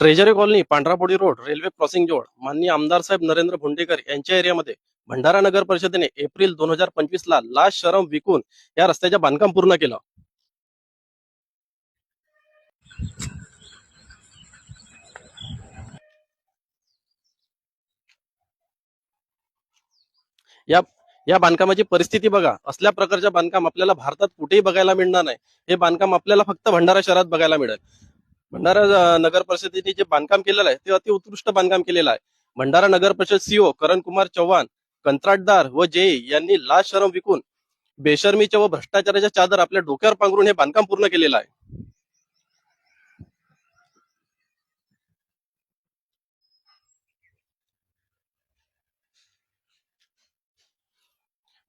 Treasury colony Pandharapodi road railway crossing जवळ माननीय आमदार साहेब नरेंद्र भोंडेकर यांच्या एरियामध्ये भंडारा नगर परिषदेने एप्रिल दोन हजार पंचवीस ला लास्ट शरम विकून या रस्त्याचे बांधकाम पूर्ण केलं. या या बांधकामाची परिस्थिती बघा. असल्या प्रकारच्या बांधकाम आपल्याला भारतात कुठेही बघायला मिळणार नाही. हे बांधकाम आपल्याला फक्त भंडारा शहरात बघायला मिळेल. भंडारा नगर परिषदेने जे बांधकाम केलेलं आहे ते अति उत्कृष्ट बांधकाम केलेलं आहे. भंडारा नगर परिषद सीओ करण कुमार चव्हाण कंत्राटदार व जे यांनी लाच शरम विकून बेशर्मीच्या व भ्रष्टाचाराच्या चादर आपल्या डोक्यावर पांघरून हे बांधकाम पूर्ण केलेलं आहे.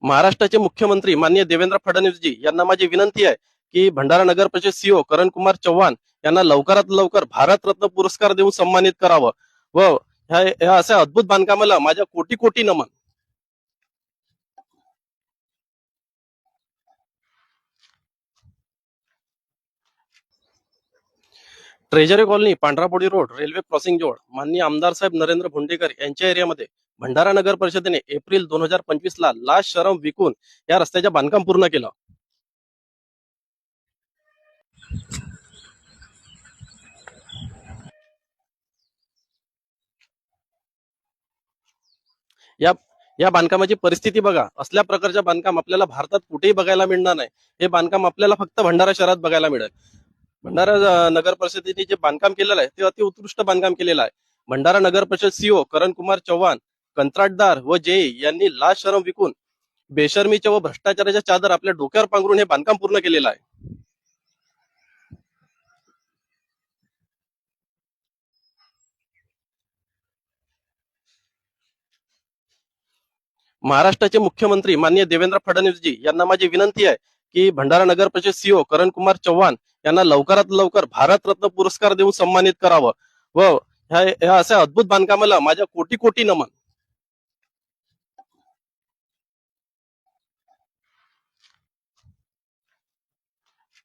महाराष्ट्राचे मुख्यमंत्री माननीय देवेंद्र फडणवीसजी यांना माझी विनंती आहे की भंडारा नगर परिषद सीओ करण कुमार चव्हाण यांना लवकरात लवकर भारत रत्न पुरस्कार देऊन सन्मानित करावं. व ह्या अशा अद्भुत बांधकामाला माझ्या कोटी कोटी नमन. Treasury colony Pandharapodi road railway crossing जवळ माननीय आमदार साहेब नरेंद्र भोंडेकर यांच्या एरियामध्ये भंडारा नगर परिषदेने एप्रिल दोन हजार पंचवीस ला लास्ट शरम विकून या रस्त्याचे बांधकाम पूर्ण केलं. या या बांधकामाची परिस्थिती बघा. असल्या प्रकारच्या बांधकाम आपल्याला भारतात कुठेही बघायला मिळणार नाही. हे बांधकाम आपल्याला फक्त भंडारा शहरात बघायला मिळेल. भंडारा नगर परिषदेने जे बांधकाम केलेलं आहे ते अति उत्कृष्ट बांधकाम केलेलं आहे. भंडारा नगर परिषद सीओ करण कुमार चव्हाण कंत्राटदार व जे यांनी लाच शरम विकून बेशर्मीच्या व भ्रष्टाचाराच्या चादर आपल्या डोक्यावर पांघरून हे बांधकाम पूर्ण केलेलं आहे. महाराष्ट्राचे मुख्यमंत्री माननीय देवेंद्र फडणवीसजी यांना माझी विनंती आहे की भंडारा नगर परिषद सीओ करण कुमार चव्हाण यांना लवकरात लवकर भारत रत्न पुरस्कार देऊन सन्मानित करावं. व ह्या ह्या अशा अद्भुत बांधकामाला माझ्या कोटी कोटी नमन.